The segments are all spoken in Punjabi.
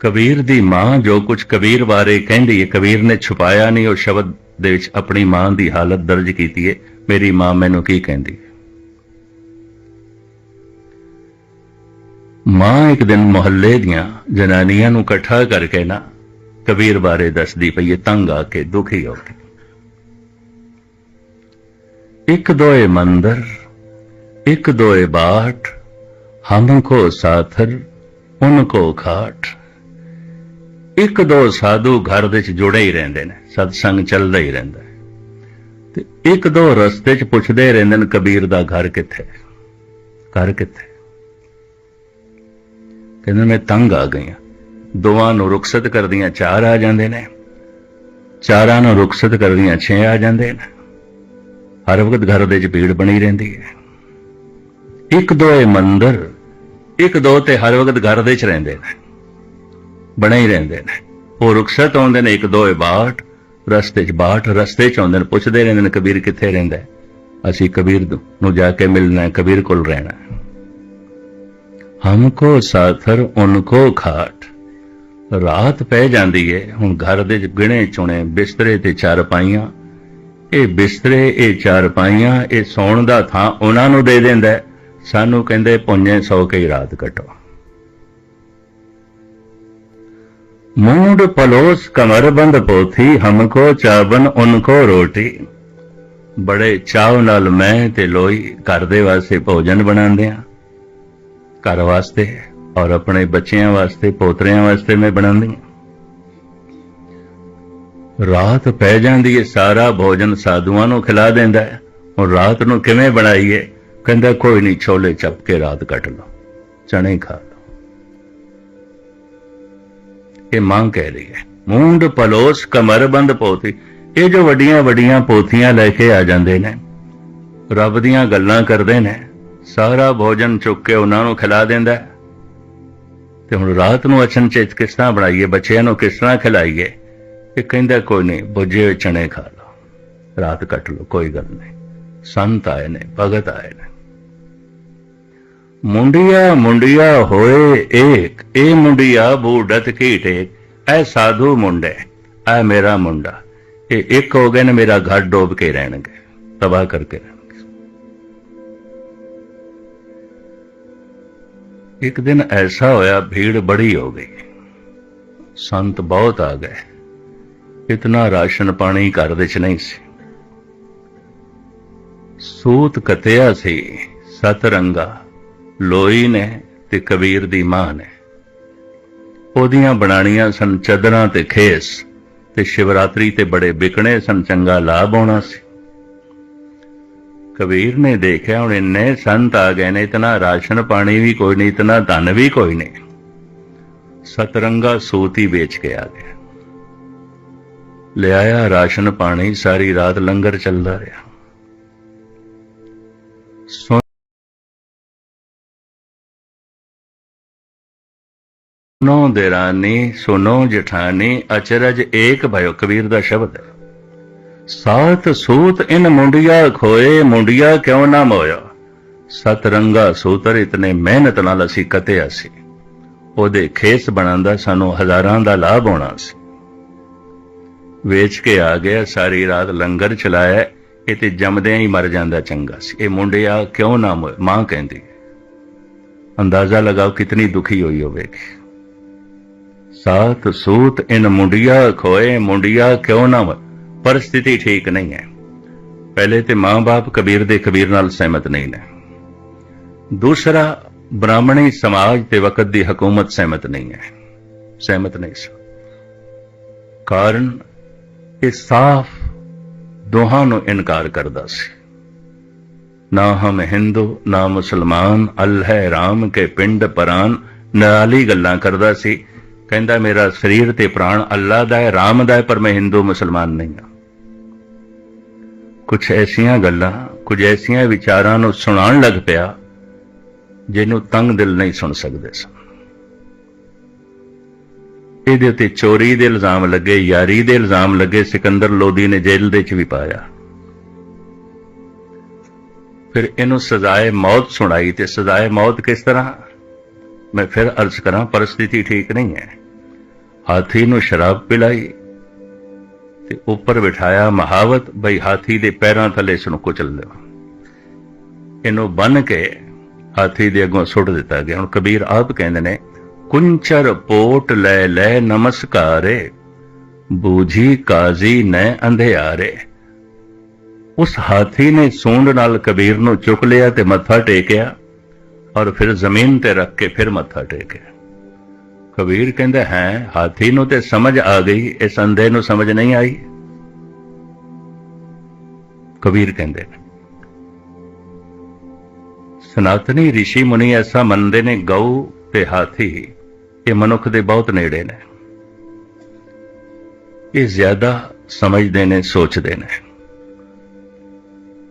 ਕਬੀਰ ਦੀ ਮਾਂ ਜੋ ਕੁਝ ਕਬੀਰ ਬਾਰੇ ਕਹਿੰਦੀ ਹੈ, ਕਬੀਰ ਨੇ ਛੁਪਾਇਆ ਨਹੀਂ, ਉਹ ਸ਼ਬਦ ਦੇ ਵਿੱਚ ਆਪਣੀ ਮਾਂ ਦੀ ਹਾਲਤ ਦਰਜ ਕੀਤੀ ਹੈ। ਮੇਰੀ ਮਾਂ ਮੈਨੂੰ ਕੀ ਕਹਿੰਦੀ? ਹੈ ਮਾਂ ਇੱਕ ਦਿਨ ਮੁਹੱਲੇ ਦੀਆਂ ਜਨਾਨੀਆਂ ਨੂੰ ਇਕੱਠਾ ਕਰਕੇ ਨਾ ਕਬੀਰ ਬਾਰੇ ਦੱਸਦੀ ਪਈ ਹੈ, ਤੰਗ ਆ ਕੇ, ਦੁਖੀ ਹੋ ਕੇ। ਇੱਕ ਦੋਏ ਮੰਦਰ, ਇੱਕ ਦੋਏ ਬਾਟ ਹਮਕੋ ਸਾਥਰ, ਉਨ ਕੋ ਖਾਟ ਇੱਕ ਦੋ ਸਾਧੂ ਘਰ ਦੇ ਵਿੱਚ ਜੁੜੇ ਹੀ ਰਹਿੰਦੇ ਨੇ, ਸਤਸੰਗ ਚੱਲਦਾ ਹੀ ਰਹਿੰਦਾ ਤੇ ਇੱਕ ਦੋ ਰਸਤੇ 'ਚ ਪੁੱਛਦੇ ਰਹਿੰਦੇ ਨੇ, ਕਬੀਰ ਦਾ ਘਰ ਕਿੱਥੇ? ਘਰ ਕਿੱਥੇ? ਕਹਿੰਦੇ ਮੈਂ ਤੰਗ ਆ ਗਈ ਹਾਂ। ਦੋਵਾਂ ਨੂੰ ਰੁਖਸਤ ਕਰਦੀਆਂ ਚਾਰ ਆ ਜਾਂਦੇ ਨੇ, ਚਾਰਾਂ ਨੂੰ ਰੁਖਸਤ ਕਰਦੀਆਂ ਛੇ ਆ ਜਾਂਦੇ ਨੇ। ਹਰ ਵਕਤ ਘਰ ਦੇ 'ਚ ਭੀੜ ਬਣੀ ਰਹਿੰਦੀ ਹੈ। ਇੱਕ ਦੋ ਇਹ ਮੰਦਰ, ਇੱਕ ਦੋ ਤੇ ਹਰ ਵਕਤ ਘਰ ਦੇ 'ਚ ਰਹਿੰਦੇ ਨੇ। ਬਣੇ ਹੀ ਰਹਿੰਦੇ ਨੇ। ਉਹ ਰੁਖਸਤ ਆਉਂਦੇ ਨੇ, ਇੱਕ ਦੋ ਇਹ ਬਾਟ, ਰਸਤੇ 'ਚ ਬਾਟ, ਰਸਤੇ 'ਚ ਆਉਂਦੇ ਨੇ, ਪੁੱਛਦੇ ਰਹਿੰਦੇ ਨੇ, ਕਬੀਰ ਕਿੱਥੇ ਰਹਿੰਦਾ ਅਸੀਂ ਕਬੀਰ ਨੂੰ ਜਾ ਕੇ ਮਿਲਣਾ ਹੈ, ਕਬੀਰ ਕੋਲ ਰਹਿਣਾ ਹਮਕੋ ਸਾਥਰ ਉਨਕੋ ਖਾਟ। ਰਾਤ ਪੈ ਜਾਂਦੀ ਏ, ਹੁਣ ਘਰ ਦੇ ਗਿਣੇ ਚੁਣੇ, ਬਿਸਤਰੇ ਤੇ ਚਾਰ ਪਾਈਆਂ। ਇਹ ਬਿਸਤਰੇ, ਇਹ ਚਾਰ ਪਾਈਆਂ, ਇਹ ਸੌਣ ਦਾ ਥਾਂ ਉਹਨਾਂ ਨੂੰ ਦੇ ਦਿੰਦਾ ਸਾਨੂੰ ਕਹਿੰਦੇ, ਪੁੰਨੇ ਸੌ ਕੇ ਰਾਤ ਕਟੋ। ਮੂੰਡ ਪਲੋਸ ਕਮਰ ਬੰਦ ਪੋਥੀ ਹਮਕੋ ਚਾਵਨ ਉਨਕੋ ਰੋਟੀ। ਬੜੇ ਚਾਵ ਨਾਲ ਮੈਂ ਤੇ ਲੋਈ ਘਰ ਦੇ ਵਾਸਤੇ ਭੋਜਨ ਬਣਾਉਂਦੇ ਆ ਘਰ ਵਾਸਤੇ ਔਰ ਆਪਣੇ ਬੱਚਿਆਂ ਵਾਸਤੇ, ਪੋਤਰਿਆਂ ਵਾਸਤੇ ਮੈਂ ਬਣਾਉਂਦੀ ਹਾਂ। ਰਾਤ ਪੈ ਜਾਂਦੀ ਹੈ ਸਾਰਾ ਭੋਜਨ ਸਾਧੂਆਂ ਨੂੰ ਖਿਲਾ ਦਿੰਦਾ ਹੈ। ਹੁਣ ਰਾਤ ਨੂੰ ਕਿਵੇਂ ਬਣਾਈਏ? ਕਹਿੰਦਾ, ਕੋਈ ਨਹੀਂ, ਛੋਲੇ ਚੱਪ ਕੇ ਰਾਤ ਕੱਟ ਲਓ। ਚਣੇ ਖਾ। ਇਹ ਮੰਗ ਕਹਿ ਰਹੀ ਹੈ। ਮੂੰਡ ਪਲੋਸ ਕਮਰਬੰਦ ਪੋਥੀ ਇਹ ਜੋ ਵੱਡੀਆਂ ਵੱਡੀਆਂ ਪੋਥੀਆਂ ਲੈ ਕੇ ਆ ਜਾਂਦੇ ਨੇ, ਰੱਬ ਦੀਆਂ ਗੱਲਾਂ ਕਰਦੇ ਨੇ, ਸਾਰਾ ਭੋਜਨ ਚੁੱਕ ਕੇ ਉਹਨਾਂ ਨੂੰ ਖਿਲਾ ਦਿੰਦਾ ਤੇ ਹੁਣ ਰਾਤ ਨੂੰ ਅਚਨ ਚੇਤ ਕਿਸ ਤਰ੍ਹਾਂ ਬਣਾਈਏ, ਬੱਚਿਆਂ ਨੂੰ ਕਿਸ ਤਰ੍ਹਾਂ ਖਿਲਾਈਏ, ਇਹ ਕਹਿੰਦਾ ਕੋਈ ਨਹੀਂ, ਬੁੱਝੇ ਹੋਏ ਚਣੇ ਖਾ ਲਓ। ਰਾਤ ਕੱਟ ਲਓ, ਕੋਈ ਗੱਲ ਨਹੀਂ। ਸੰਤ ਆਏ ਨੇ, ਭਗਤ ਆਏ ਨੇ। ਮੁੰਡਿਆ ਮੁੰਡਿਆ ਹੋਏ ਏਕ ਇਹ ਮੁੰਡਿਆ ਬੂਡਤ ਕੀ ਟੇਕ? ਐ ਸਾਧੂ ਮੁੰਡੇ, ਐ ਮੇਰਾ ਮੁੰਡਾ। ਇਹ ਇੱਕ ਹੋ ਗਏ ਨੇ, ਮੇਰਾ ਘਰ ਡੋਬ ਕੇ ਰਹਿਣਗੇ, ਤਬਾਹ ਕਰਕੇ ਰਹਿਣਗੇ। ਇੱਕ ਦਿਨ ਐਸਾ ਹੋਇਆ, ਭੀੜ ਬੜੀ ਹੋ ਗਈ। ਸੰਤ ਬਹੁਤ ਆ ਗਏ। ਇਤਨਾ ਰਾਸ਼ਨ ਪਾਣੀ ਘਰ ਵਿੱਚ ਨਹੀਂ ਸੀ। ਸੂਤ ਕਤਿਆ ਸੀ ਸਤ ਰੰਗਾ ਲੋਈ ਨੇ ਤੇ ਕਬੀਰ ਦੀ ਮਾਂ ਨੇ। ਉਹਦੀਆਂ ਬਣਾਣੀਆਂ ਸਨ ਚਦਰਾਂ ਤੇ ਖੇਸ ਤੇ ਸ਼ਿਵਰਾਤਰੀ ਤੇ ਬੜੇ ਵਿਕਣੇ ਸਨ ਚੰਗਾ ਲਾਭ ਹੋਣਾ ਸੀ। ਕਬੀਰ ਨੇ ਦੇਖਿਆ ਹੁਣ ਇੰਨੇ ਸੰਤ ਆ ਗਏ ਨੇ, ਇਤਨਾ ਰਾਸ਼ਨ ਪਾਣੀ ਵੀ ਕੋਈ ਨਹੀਂ, ਇਤਨਾ ਧਨ ਵੀ ਕੋਈ ਨਹੀਂ। ਸਤਰੰਗਾ ਸੂਤ ਹੀ ਵੇਚ ਕੇ ਆ ਗਿਆ। ਲਿਆਇਆ ਰਾਸ਼ਨ ਪਾਣੀ, ਸਾਰੀ ਰਾਤ ਲੰਗਰ ਚੱਲਦਾ ਰਿਹਾ। ਸੁਨੋ ਦੇਰਾਨੀ ਸੁਨੋ ਜਠਾਨੀ, ਅਚਰਜ ਏਕ ਭਇਓ ਕਬੀਰ ਦਾ ਸ਼ਬਦ ਹੈ। ਸਾਤ ਸੂਤ ਇਨ ਮੁੰਡਿਆ ਖੋਏ, ਮੁੰਡਿਆ ਕਿਉਂ ਨਾ ਮੋਇਆ ਸਤਰੰਗਾ ਸੂਤਰ ਇਤਨੇ ਮਿਹਨਤ ਨਾਲ ਅਸੀਂ ਕਤਿਆ ਸੀ। ਉਹਦੇ ਖੇਸ ਬਣਾਉਂਦਾ ਸਾਨੂੰ ਹਜ਼ਾਰਾਂ ਦਾ ਲਾਭ ਹੋਣਾ ਸੀ। ਵੇਚ ਕੇ ਆ ਗਿਆ, ਸਾਰੀ ਰਾਤ ਲੰਗਰ ਚਲਾਇਆ, ਇਹ ਤੇ ਜੰਮਦਿਆਂ ਹੀ ਮਰ ਜਾਂਦਾ ਚੰਗਾ ਸੀ। ਇਹ ਮੁੰਡਿਆ ਕਿਉਂ ਨਾ ਮੋਇਆ ਮਾਂ ਕਹਿੰਦੀ, ਅੰਦਾਜ਼ਾ ਲਗਾਓ ਕਿਤਨੀ ਦੁਖੀ ਹੋਈ ਹੋਵੇਗੀ। ਸਾਤ ਸੂਤ ਇਨ ਮੁੰਡਿਆ ਖੋਏ, ਮੁੰਡਿਆ ਕਿਉਂ ਨਾ ਪਰ ਸਥਿਤੀ ਠੀਕ ਨਹੀਂ ਹੈ। ਪਹਿਲੇ ਤੇ ਮਾਂ-ਬਾਪ ਕਬੀਰ ਦੇ ਕਬੀਰ ਨਾਲ ਸਹਿਮਤ ਨਹੀਂ ਨੇ। ਦੂਸਰਾ, ਬ੍ਰਾਹਮਣੀ ਸਮਾਜ ਤੇ ਵਕਤ ਦੀ ਹਕੂਮਤ ਸਹਿਮਤ ਨਹੀਂ ਹੈ। ਸਹਿਮਤ ਨਹੀਂ ਸੀ ਕਾਰਨ, ਇਹ ਸਾਫ਼ ਦੋਹਾਂ ਨੂੰ ਇਨਕਾਰ ਕਰਦਾ ਸੀ। ਨਾ ਹਮ ਹਿੰਦੂ, ਨਾ ਮੁਸਲਮਾਨ, ਅੱਲ ਰਾਮ ਕੇ ਪਿੰਡ ਪਰਾਨ ਨਾਲੀ ਗੱਲਾਂ ਕਰਦਾ ਸੀ। ਕਹਿੰਦਾ, ਮੇਰਾ ਸਰੀਰ ਤੇ ਪ੍ਰਾਣ ਅੱਲਾ ਦਾ ਹੈ, ਰਾਮ ਦਾ ਹੈ, ਪਰ ਮੈਂ ਹਿੰਦੂ ਮੁਸਲਮਾਨ ਨਹੀਂ ਹਾਂ। ਕੁਝ ਐਸੀਆਂ ਗੱਲਾਂ, ਕੁਝ ਐਸੀਆਂ ਵਿਚਾਰਾਂ ਨੂੰ ਸੁਣਾਉਣ ਲੱਗ ਪਿਆ, ਜਿਹਨੂੰ ਤੰਗ ਦਿਲ ਨਹੀਂ ਸੁਣ ਸਕਦੇ ਸਨ। ਇਹਦੇ ਉੱਤੇ ਚੋਰੀ ਦੇ ਇਲਜ਼ਾਮ ਲੱਗੇ, ਯਾਰੀ ਦੇ ਇਲਜ਼ਾਮ ਲੱਗੇ, ਸਿਕੰਦਰ ਲੋਦੀ ਨੇ ਜੇਲ੍ਹ ਦੇ ਵਿੱਚ ਵੀ ਪਾਇਆ। ਫਿਰ ਇਹਨੂੰ ਸਜ਼ਾਏ ਮੌਤ ਸੁਣਾਈ, ਤੇ ਸਜ਼ਾਏ ਮੌਤ ਕਿਸ ਤਰ੍ਹਾਂ? ਮੈਂ ਫਿਰ ਅਰਜ਼ ਕਰਾਂ, ਪਰਿਸਥਿਤੀ ਠੀਕ ਨਹੀਂ ਹੈ। ਹਾਥੀ ਨੂੰ ਸ਼ਰਾਬ ਪਿਲਾਈ ਤੇ ਉੱਪਰ ਬਿਠਾਇਆ ਮਹਾਵਤ, ਬਈ ਹਾਥੀ ਦੇ ਪੈਰਾਂ ਥੱਲੇ ਇਸ ਨੂੰ ਕੁਚਲ ਦਿਓ ਇਹਨੂੰ ਬੰਨ ਕੇ ਹਾਥੀ ਦੇ ਅੱਗੋਂ ਸੁੱਟ ਦਿੱਤਾ ਗਿਆ। ਹੁਣ ਕਬੀਰ ਆਪ ਕਹਿੰਦੇ ਨੇ, ਕੁੰਚਰ ਪੋਟ ਲੈ ਲੈ ਨਮਸਕਾਰੇ, ਬੂਝੀ ਕਾਜ਼ੀ ਨੈ ਅੰਧਿਆਰੇ। ਉਸ ਹਾਥੀ ਨੇ ਸੂੰਡ ਨਾਲ ਕਬੀਰ ਨੂੰ ਚੁੱਕ ਲਿਆ ਤੇ ਮੱਥਾ ਟੇਕਿਆ ਔਰ ਫਿਰ ਜ਼ਮੀਨ ਤੇ ਰੱਖ ਕੇ ਫਿਰ ਮੱਥਾ ਟੇਕਿਆ। ਕਬੀਰ ਕਹਿੰਦਾ, ਹੈ, ਹਾਥੀ ਨੂੰ ਤੇ ਸਮਝ ਆ ਗਈ, ਇਸ ਅੰਧੇ ਨੂੰ ਸਮਝ ਨਹੀਂ ਆਈ। ਕਬੀਰ ਕਹਿੰਦੇ ਨੇ ਸਨਾਤਨੀ ઋષਿ ਮੁਨੀ ਐਸਾ ਮੰਨਦੇ ਨੇ ਗਊ ਤੇ ਹਾਥੀ, ਇਹ ਮਨੁੱਖ ਦੇ ਬਹੁਤ ਨੇੜੇ ਨੇ। ਇਹ ਜ਼ਿਆਦਾ ਸਮਝਦੇ ਨੇ, ਸੋਚਦੇ ਨੇ।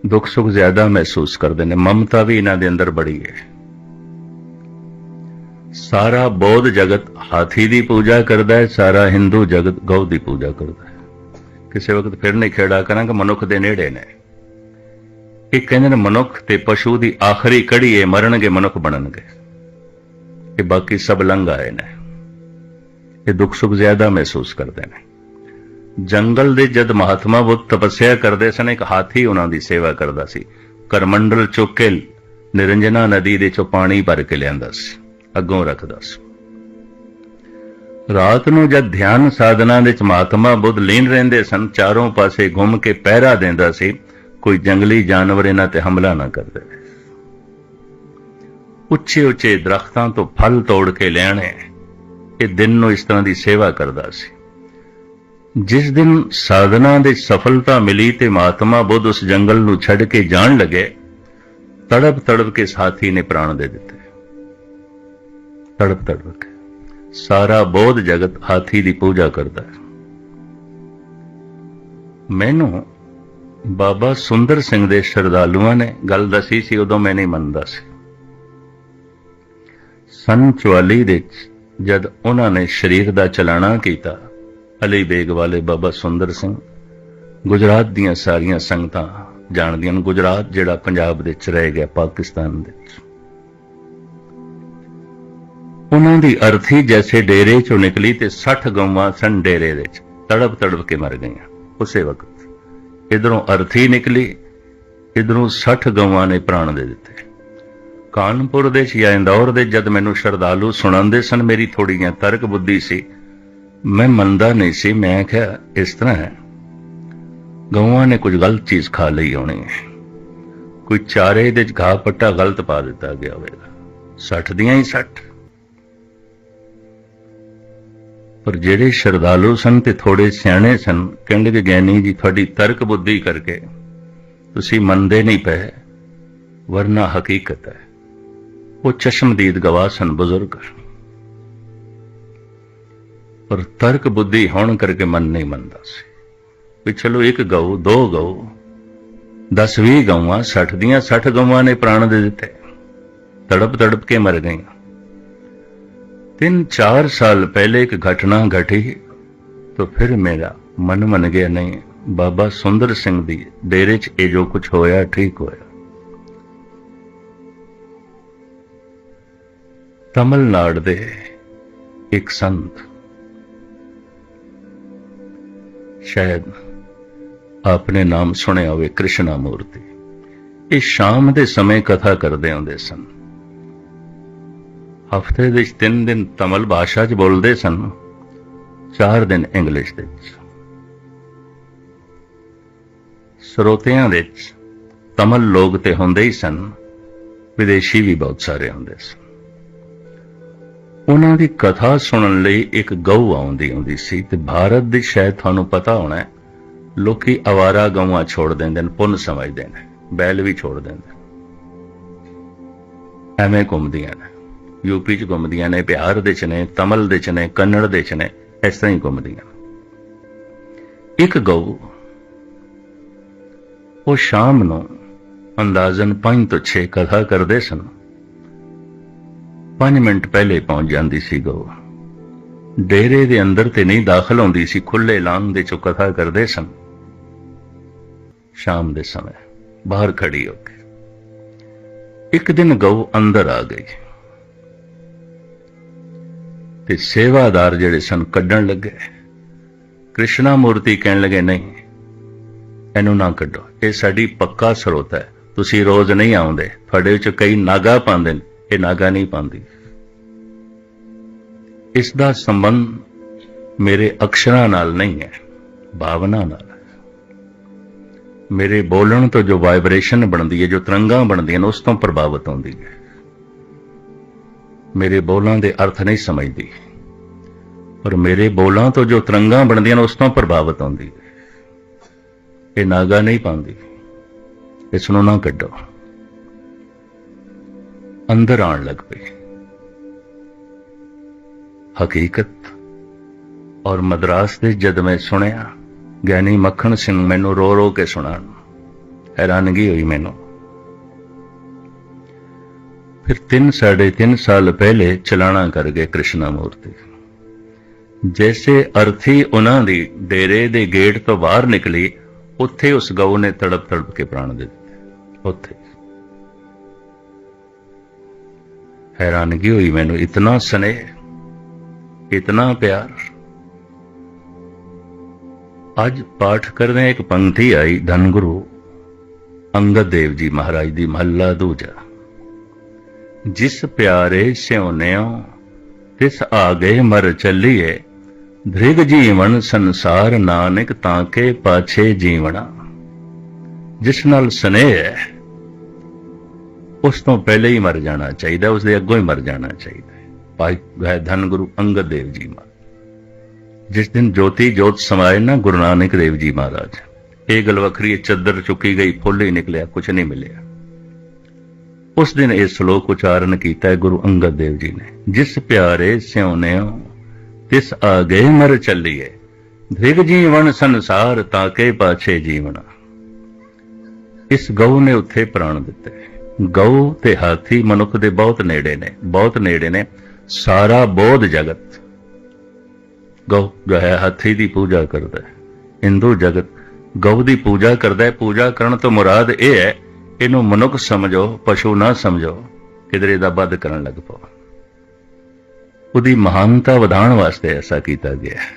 ਦੁੱਖ ਸੁੱਖ ਜ਼ਿਆਦਾ ਮਹਿਸੂਸ ਕਰਦੇ ਨੇ, ਮਮਤਾ ਵੀ ਇਹਨਾਂ ਦੇ ਅੰਦਰ ਬੜੀ ਹੈ। ਸਾਰਾ ਬੌਧ ਜਗਤ ਹਾਥੀ ਦੀ ਪੂਜਾ ਕਰਦਾ ਹੈ, ਸਾਰਾ ਹਿੰਦੂ ਜਗਤ ਗਊ ਦੀ ਪੂਜਾ ਕਰਦਾ ਹੈ। ਕਿਸੇ ਵਕਤ ਫਿਰ ਨਹੀਂ ਖੇੜਾ ਕਰਾਂਗੇ, ਮਨੁੱਖ ਦੇ ਨੇੜੇ ਨੇ। ਇਹ ਕਹਿੰਦੇ ਨੇ, ਮਨੁੱਖ ਤੇ ਪਸ਼ੂ ਦੀ ਆਖਰੀ ਕੜੀ, ਇਹ ਮਰਨਗੇ, ਮਨੁੱਖ ਬਣਨਗੇ। ਇਹ ਬਾਕੀ ਸਭ ਲੰਘ ਆਏ ਨੇ। ਇਹ ਦੁੱਖ ਸੁੱਖ ਜ਼ਿਆਦਾ ਮਹਿਸੂਸ ਕਰਦੇ ਨੇ। ਜੰਗਲ ਦੇ ਜਦ ਮਹਾਤਮਾ ਬੁੱਧ ਤਪੱਸਿਆ ਕਰਦੇ ਸਨ, ਇੱਕ ਹਾਥੀ ਉਹਨਾਂ ਦੀ ਸੇਵਾ ਕਰਦਾ ਸੀ। ਕਰਮੰਡਲ ਚੁੱਕ ਕੇ ਨਿਰੰਜਨਾ ਨਦੀ ਦੇ ਚੋਂ ਪਾਣੀ ਭਰ ਕੇ ਲਿਆਂਦਾ ਸੀ। ਅੱਗੋਂ ਰੱਖਦਾ ਸੀ। ਰਾਤ ਨੂੰ ਜਦ ਧਿਆਨ ਸਾਧਨਾ ਦੇ ਚ ਮਹਾਤਮਾ ਬੁੱਧ ਲੀਨ ਰਹਿੰਦੇ ਸਨ, ਚਾਰੋਂ ਪਾਸੇ ਘੁੰਮ ਕੇ ਪਹਿਰਾ ਦਿੰਦਾ ਸੀ, ਕੋਈ ਜੰਗਲੀ ਜਾਨਵਰ ਇਹਨਾਂ ਤੇ ਹਮਲਾ ਨਾ ਕਰਦੇ ਉੱਚੇ ਉੱਚੇ ਦਰਖਤਾਂ ਤੋਂ ਫਲ ਤੋੜ ਕੇ ਲੈਣੇ ਇਹ ਦਿਨ ਨੂੰ ਇਸ ਤਰ੍ਹਾਂ ਦੀ ਸੇਵਾ ਕਰਦਾ ਸੀ। ਜਿਸ ਦਿਨ ਸਾਧਨਾ ਦੇ ਸਫਲਤਾ ਮਿਲੀ ਤੇ ਮਹਾਤਮਾ ਬੁੱਧ ਉਸ ਜੰਗਲ ਨੂੰ ਛੱਡ ਕੇ ਜਾਣ ਲੱਗੇ, ਤੜਪ ਤੜਪ ਕੇ ਸਾਥੀ ਨੇ ਪ੍ਰਾਣ ਦੇ ਦਿੱਤੇ। ਤੜਪ ਤੜਪ ਕੇ। ਸਾਰਾ ਬੋਧ ਜਗਤ ਹਾਥੀ ਦੀ ਪੂਜਾ ਕਰਦਾ ਹੈ। ਮੈਨੂੰ ਬਾਬਾ ਸੁੰਦਰ ਸਿੰਘ ਦੇ ਸ਼ਰਧਾਲੂਆਂ ਨੇ ਗੱਲ ਦੱਸੀ ਸੀ, ਉਦੋਂ ਮੈਂ ਨਹੀਂ ਮੰਨਦਾ ਸੀ। ਸਨ 44 ਦੇ ਵਿੱਚ ਜਦ ਉਹਨਾਂ ਨੇ ਸਰੀਰ ਦਾ ਚਲਾਣਾ ਕੀਤਾ, ਅਲੀ ਬੇਗ ਵਾਲੇ ਬਾਬਾ ਸੁੰਦਰ ਸਿੰਘ, ਗੁਜਰਾਤ ਦੀਆਂ ਸਾਰੀਆਂ ਸੰਗਤਾਂ ਜਾਣਦੀਆਂ ਨੇ, ਗੁਜਰਾਤ ਜਿਹੜਾ ਪੰਜਾਬ ਦੇ ਵਿੱਚ ਰਹਿ ਗਿਆ, ਪਾਕਿਸਤਾਨ ਦੇ ਵਿੱਚ। ਉਹਨਾਂ ਦੀ ਅਰਥੀ ਜੈਸੇ ਡੇਰੇ ਚੋਂ ਨਿਕਲੀ ਤੇ 60 ਗਊਆਂ ਸਨ ਡੇਰੇ ਦੇ ਵਿੱਚ। ਤੜਪ ਤੜਪ ਕੇ ਮਰ ਗਈਆਂ। ਉਸੇ ਵਕਤ ਇਧਰੋਂ ਅਰਥੀ ਨਿਕਲੀ, ਇਧਰੋਂ 60 ਗਊਆਂ ਨੇ ਪ੍ਰਾਣ ਦੇ ਦਿੱਤੇ। ਕਾਨਪੁਰ ਦੇ ਜਾਂ ਇੰਦੌਰ ਦੇ ਜਦ ਮੈਨੂੰ ਸ਼ਰਧਾਲੂ ਸੁਣਾਉਂਦੇ ਸਨ ਮੇਰੀ ਥੋੜੀਆਂ ਤਰਕ ਬੁੱਧੀ ਸੀ, ਮੈਂ ਮੰਨਦਾ ਨਹੀਂ ਸੀ। ਮੈਂ ਕਿਹਾ, ਇਸ ਤਰ੍ਹਾਂ ਹੈ। ਗਊਆਂ ਨੇ ਕੁਝ ਗਲਤ ਚੀਜ਼ ਖਾ ਲਈ ਹੋਣੀ ਹੈ। ਕੋਈ ਚਾਰੇ ਦੇ ਚ ਘਾਹ ਪੱਟਾ ਗਲਤ ਪਾ ਦਿੱਤਾ ਗਿਆ ਹੋਵੇਗਾ। 60 ਦੀਆਂ ਹੀ 60 ਪਰ ਜਿਹੜੇ ਸ਼ਰਧਾਲੂ ਸਨ ਤੇ ਥੋੜੇ ਸਿਆਣੇ ਸਨ, ਕਹਿੰਦੇ ਕਿ ਗਿਆਨੀ ਜੀ, ਤੁਹਾਡੀ ਤਰਕ ਬੁੱਧੀ ਕਰਕੇ ਤੁਸੀਂ ਮੰਨਦੇ ਨਹੀਂ ਪਏ, ਵਰਨਾ ਹਕੀਕਤ ਹੈ। ਉਹ ਚਸ਼ਮਦੀਦ ਗਵਾਹ ਸਨ ਬਜ਼ੁਰਗ। ਪਰ ਤਰਕ ਬੁੱਧੀ ਹੋਣ ਕਰਕੇ ਮਨ ਨਹੀਂ ਮੰਨਦਾ ਸੀ। ਵੀ ਚਲੋ ਇੱਕ ਗਊ, ਦੋ ਗਊ 10 20 ਗਊਆਂ 60 ਦੀਆਂ 60 ਗਊਆਂ ਨੇ ਪ੍ਰਾਣ ਦੇ ਦਿੱਤੇ। ਤੜਪ ਤੜਪ ਕੇ ਮਰ ਗਈਆਂ। ਤਿੰਨ ਚਾਰ ਸਾਲ ਪਹਿਲੇ ਇੱਕ ਘਟਨਾ ਘਟੀ, ਤਾਂ ਫਿਰ ਮੇਰਾ ਮਨ ਮੰਨ ਗਿਆ, ਨਹੀਂ, ਬਾਬਾ ਸੁੰਦਰ ਸਿੰਘ ਦੀ ਡੇਰੇ 'ਚ ਇਹ ਜੋ ਕੁਝ ਹੋਇਆ, ਠੀਕ ਹੋਇਆ। ਤਮਿਲਨਾਡ ਦੇ ਇੱਕ ਸੰਤ, ਸ਼ਾਇਦ ਆਪਣੇ ਨਾਮ ਸੁਣਿਆ ਹੋਵੇ ਕ੍ਰਿਸ਼ਨਾ ਮੂਰਤੀ, ਇਹ ਸ਼ਾਮ ਦੇ ਸਮੇਂ ਕਥਾ ਕਰਦੇ ਹੁੰਦੇ ਸਨ। ਹਫ਼ਤੇ ਦੇ ਵਿੱਚ ਤਿੰਨ ਦਿਨ ਤਮਲ ਭਾਸ਼ਾ 'ਚ ਬੋਲਦੇ ਸਨ ਚਾਰ ਦਿਨ ਇੰਗਲਿਸ਼ ਦੇ ਵਿੱਚ। ਸਰੋਤਿਆਂ ਵਿੱਚ ਤਮਲ ਲੋਕ ਤੇ ਹੁੰਦੇ ਹੀ ਸਨ ਵਿਦੇਸ਼ੀ ਵੀ ਬਹੁਤ ਸਾਰੇ ਹੁੰਦੇ ਸਨ। ਉਹਨਾਂ ਦੀ ਕਥਾ ਸੁਣਨ ਲਈ ਇੱਕ ਗਊ ਆਉਂਦੀ ਹੁੰਦੀ ਸੀ ਤੇ ਭਾਰਤ ਦੀ ਸ਼ਾਇਦ ਤੁਹਾਨੂੰ ਪਤਾ ਹੋਣਾ ਹੈ, ਲੋਕੀ ਆਵਾਰਾ ਗਊਆਂ ਛੋੜ ਦਿੰਦੇ ਨੇ ਪੁੰਨ ਸਮਝਦੇ ਨੇ ਬੈਲ ਵੀ ਛੋੜ ਦਿੰਦੇ ਨੇ। ਐਵੇਂ ਘੁੰਮਦੀਆਂ ਨੇ। ਯੂਪੀ ਚ ਘੁੰਮਦੀਆਂ ਨੇ, ਬਿਹਾਰ ਦੇ ਚ ਨੇ, ਤਮਲ ਦੇ ਚ ਨੇ, ਕੰਨੜ ਦੇ ਚ ਨੇ, ਇਸ ਤਰ੍ਹਾਂ ਹੀ ਘੁੰਮਦੀਆਂ ਇੱਕ ਗਊ, ਉਹ ਸ਼ਾਮ ਨੂੰ ਅੰਦਾਜ਼ਨ 5 ਤੋਂ 6 ਕਥਾ ਕਰਦੇ ਸਨ। 5 ਮਿੰਟ ਪਹਿਲੇ ਪਹੁੰਚ ਜਾਂਦੀ ਸੀ ਗਊ। ਡੇਰੇ ਦੇ ਅੰਦਰ ਤੇ ਨਹੀਂ ਦਾਖਲ ਹੁੰਦੀ ਸੀ ਖੁੱਲੇ ਲਾਂਗ ਦੇ ਚੋਂ ਕਥਾ ਕਰਦੇ ਸਨ। ਸ਼ਾਮ ਦੇ ਸਮੇਂ ਬਾਹਰ ਖੜੀ ਹੋ ਕੇ ਇੱਕ ਦਿਨ ਗਊ ਅੰਦਰ ਆ ਗਈ। ਤੇ ਸੇਵਾਦਾਰ ਜਿਹੜੇ ਸਨ ਕੱਢਣ ਲੱਗੇ। ਕ੍ਰਿਸ਼ਨਾ ਮੂਰਤੀ ਕਹਿਣ ਲੱਗੇ, ਨਹੀਂ, ਇਹਨੂੰ ਨਾ ਕੱਢੋ। ਇਹ ਸਾਡੀ ਪੱਕਾ ਸਰੋਤ ਹੈ। ਤੁਸੀਂ ਰੋਜ਼ ਨਹੀਂ ਆਉਂਦੇ। ਤੁਹਾਡੇ ਵਿੱਚ ਕਈ ਨਾਗਾ ਪਾਉਂਦੇ ਨੇ। ਇਹ ਨਾਗਾ ਨਹੀਂ ਪਾਉਂਦੀ। ਇਸ ਦਾ ਸੰਬੰਧ ਮੇਰੇ ਅਕਸ਼ਰਾਂ ਨਾਲ ਨਹੀਂ ਹੈ, ਭਾਵਨਾ ਨਾਲ ਮੇਰੇ ਬੋਲਣ ਤੋਂ ਜੋ ਵਾਈਬ੍ਰੇਸ਼ਨ ਬਣਦੀ ਹੈ, ਜੋ ਤਰੰਗਾਂ ਬਣਦੀਆਂ ਨੇ, ਉਸ ਤੋਂ ਪ੍ਰਭਾਵਿਤ ਹੁੰਦੀ ਹੈ। ਮੇਰੇ ਬੋਲਾਂ ਦੇ ਅਰਥ ਨਹੀਂ ਸਮਝਦੀ। ਪਰ ਮੇਰੇ ਬੋਲਾਂ ਤੋਂ ਜੋ ਤਰੰਗਾਂ ਬਣਦੀਆਂ ਨੇ, ਉਸ ਤੋਂ ਪ੍ਰਭਾਵਿਤ ਹੁੰਦੀ। ਇਹ ਨਾਗਾ ਨਹੀਂ ਪਾਉਂਦੀ। ਇਸ ਨੂੰ ਨਾ ਕੱਢੋ। ਅੰਦਰ ਆਉਣ ਲੱਗ ਪਈ। ਹਕੀਕਤ ਔਰ ਮਦਰਾਸ ਦੇ ਜਦ ਮੈਂ ਸੁਣਿਆ, ਗਿਆਨੀ ਮੱਖਣ ਸਿੰਘ ਮੈਨੂੰ ਰੋ ਰੋ ਕੇ ਸੁਣਾਉਣ। ਹੈਰਾਨਗੀ ਹੋਈ ਮੈਨੂੰ। ਫਿਰ 3 ਸਾਢੇ 3 ਸਾਲ ਪਹਿਲੇ ਚਲਾਣਾ ਕਰ ਗਏ ਕ੍ਰਿਸ਼ਨਾ ਮੂਰਤੀ। ਜੈਸੇ ਅਰਥੀ ਉਹਨਾਂ ਦੀ ਡੇਰੇ ਦੇ ਗੇਟ ਤੋਂ ਬਾਹਰ ਨਿਕਲੀ, ਉੱਥੇ ਉਸ ਗਊ ਨੇ ਤੜਪ ਤੜਪ ਕੇ ਪ੍ਰਾਣ ਦੇ ਦਿੱਤੇ। ਉੱਥੇ। ਹੈਰਾਨਗੀ ਹੋਈ ਮੈਨੂੰ, ਇਤਨਾ ਸਨੇਹ, ਇਤਨਾ ਪਿਆਰ। ਅੱਜ ਪਾਠ ਕਰਦੇ ਇੱਕ ਪੰਕਤੀ ਆਈ ਧੰਗੁਰੂ ਅੰਗਦ ਦੇਵ ਜੀ ਮਹਾਰਾਜ ਦੀ ਮਹੱਲਾ ਦੂਜਾ। ਜਿਸ ਪਿਆਰੇ ਸਿਉਨਿਓ ਤਿਸ ਆਗੇ ਮਰ ਚੱਲੀਏ। ਧ੍ਰਿਗ ਜੀਵਨ ਸੰਸਾਰ ਨਾਨਕ ਤਾਂ ਕੇ ਪਾਛੇ ਜੀਵਣਾ। ਜਿਸ ਨਾਲ ਸਨੇਹ ਹੈ, ਉਸ ਤੋਂ ਪਹਿਲੇ ਹੀ ਮਰ ਜਾਣਾ ਚਾਹੀਦਾ, ਉਸ ਦੇ ਅੱਗੋਂ ਹੀ ਮਰ ਜਾਣਾ ਚਾਹੀਦਾ ਭਾਈ ਹੈ ਧੰਨ ਗੁਰੂ ਅੰਗਦ ਦੇਵ ਜੀ ਮਹਾਰਾਜ। ਜਿਸ ਦਿਨ ਜੋਤੀ ਜੋਤ ਸਮਾਏ ਨਾ ਗੁਰੂ ਨਾਨਕ ਦੇਵ ਜੀ ਮਹਾਰਾਜ, ਇਹ ਗੱਲ ਵੱਖਰੀ ਹੈ, ਚੱਦਰ ਚੁੱਕੀ ਗਈ, ਫੁੱਲ ਹੀ ਨਿਕਲਿਆ ਕੁਝ ਨਹੀਂ ਮਿਲਿਆ। ਉਸ ਦਿਨ ਇਹ ਸ਼ਲੋਕ ਉਚਾਰਨ ਕੀਤਾ ਹੈ ਗੁਰੂ ਅੰਗਦ ਦੇਵ ਜੀ ਨੇ। ਜਿਸ ਪਿਆਰੇ ਸਿਉਨਿਓ ਤਿਸ ਆਗੇ ਮਰ ਚੱਲੀਏ। ਧ੍ਰਿਗ ਜੀਵਨ ਸੰਸਾਰ ਤਾਕੇ ਪਾਛੇ ਜੀਵਣਾ ਇਸ ਗਊ ਨੇ ਉੱਥੇ ਪ੍ਰਾਣ ਦਿੱਤੇ। ਗਊ ਤੇ ਹਾਥੀ ਮਨੁੱਖ ਦੇ ਬਹੁਤ ਨੇੜੇ ਨੇ। ਬਹੁਤ ਨੇੜੇ ਨੇ। ਸਾਰਾ ਬੋਧ ਜਗਤ। ਗਊ ਜੋ ਹੈ, ਹਾਥੀ ਦੀ ਪੂਜਾ ਕਰਦਾ ਹੈ। ਹਿੰਦੂ ਜਗਤ ਗਊ ਦੀ ਪੂਜਾ ਕਰਦਾ ਹੈ। ਪੂਜਾ ਕਰਨ ਤੋਂ ਮੁਰਾਦ ਇਹ ਹੈ ਇਹਨੂੰ ਮਨੁੱਖ ਸਮਝੋ ਪਸ਼ੂ ਨਾ ਸਮਝੋ ਕਿਧਰੇ ਦਾ ਵੱਧ ਕਰਨ ਲੱਗ ਪਓ ਉਹਦੀ ਮਹਾਨਤਾ ਵਧਾਉਣ ਵਾਸਤੇ ਐਸਾ ਕੀਤਾ ਗਿਆ ਹੈ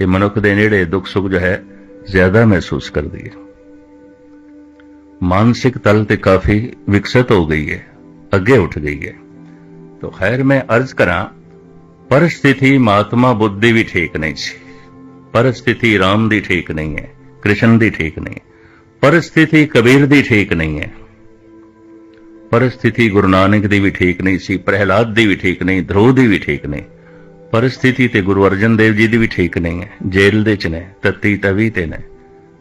ਇਹ ਮਨੁੱਖ ਦੇ ਨੇੜੇ ਦੁੱਖ ਸੁੱਖ ਜੋ ਹੈ ਜ਼ਿਆਦਾ ਮਹਿਸੂਸ ਕਰਦੀ ਹੈ ਮਾਨਸਿਕ ਤਲ ਤੇ ਕਾਫੀ ਵਿਕਸਿਤ ਹੋ ਗਈ ਹੈ ਅੱਗੇ ਉੱਠ ਗਈ ਹੈ तो खैर मैं अर्ज करा परिस्थिति महात्मा बुद्ध ਦੀ ਵੀ ਠੀਕ ਨਹੀਂ ਸੀ परिस्थिति ਰਾਮ ਦੀ ਠੀਕ ਨਹੀਂ ਹੈ ਕ੍ਰਿਸ਼ਨ ਦੀ ਠੀਕ ਨਹੀਂ ਪਰਿਸਥਿਤੀ ਕਬੀਰ ਦੀ ਠੀਕ ਨਹੀਂ ਹੈ। ਪਰਿਸਥਿਤੀ ਗੁਰੂ ਨਾਨਕ ਦੀ ਵੀ ਠੀਕ ਨਹੀਂ ਸੀ, ਪ੍ਰਹਿਲਾਦ ਦੀ ਵੀ ਠੀਕ ਨਹੀਂ ਧਰੋ ਦੀ ਵੀ ਠੀਕ ਨਹੀਂ। ਪਰਿਸਥਿਤੀ ਤੇ ਗੁਰੂ ਅਰਜਨ ਦੇਵ ਜੀ ਦੀ ਵੀ ਠੀਕ ਨਹੀਂ ਹੈ। ਜੇਲ੍ਹ ਦੇ ਚ ਨੇ, ਤਤੀ ਤਵੀ ਤੇ ਨੇ।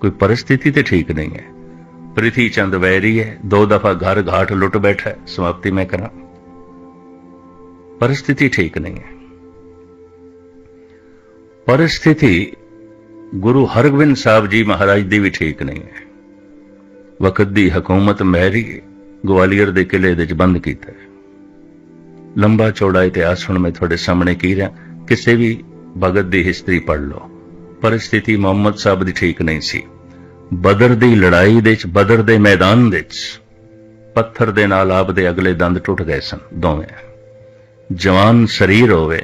ਕੋਈ ਪਰਿਸਥਿਤੀ ਤੇ ਠੀਕ ਨਹੀਂ ਹੈ। ਪ੍ਰਿਥੀ ਚੰਦ ਵੈਰੀ ਹੈ, ਦੋ ਦਫਾ ਘਰ ਘਾਟ ਲੁੱਟ ਬੈਠਾ ਸਮਾਪਤੀ ਮੈਂ ਕਰਾਂ। ਪਰਿਸਥਿਤੀ ਠੀਕ ਨਹੀਂ ਹੈ। ਪਰਿਸਥਿਤੀ ਗੁਰੂ ਹਰਗੋਬਿੰਦ ਸਾਹਿਬ ਜੀ ਮਹਾਰਾਜ ਦੀ ਵੀ ਠੀਕ ਨਹੀਂ ਹੈ। ਵਕਤ ਦੀ ਹਕੂਮਤ ਮਹਿਰੀ ਗਵਾਲੀਅਰ ਦੇ ਕਿਲੇ ਦੇ ਵਿੱਚ ਬੰਦ ਕੀਤਾ ਹੈ। ਲੰਬਾ ਚੌੜਾ ਇਤਿਹਾਸ ਹੁਣ ਮੈਂ ਤੁਹਾਡੇ ਸਾਹਮਣੇ ਕੀ ਰਿਹਾ, ਕਿਸੇ ਵੀ ਭਗਤ ਦੀ ਹਿਸਟਰੀ ਪੜ੍ਹ ਲਓ। ਪਰ ਸਥਿਤੀ ਮੁਹੰਮਦ ਸਾਹਿਬ ਦੀ ਠੀਕ ਨਹੀਂ ਸੀ। ਬਦਰ ਦੀ ਲੜਾਈ ਦੇ ਵਿੱਚ, ਬਦਰ ਦੇ ਮੈਦਾਨ ਦੇ ਵਿੱਚ ਪੱਥਰ ਦੇ ਨਾਲ ਆਪ ਦੇ ਅਗਲੇ ਦੰਦ ਟੁੱਟ ਗਏ ਸਨ, ਦੋਵੇਂ। ਜਵਾਨ ਸਰੀਰ ਹੋਵੇ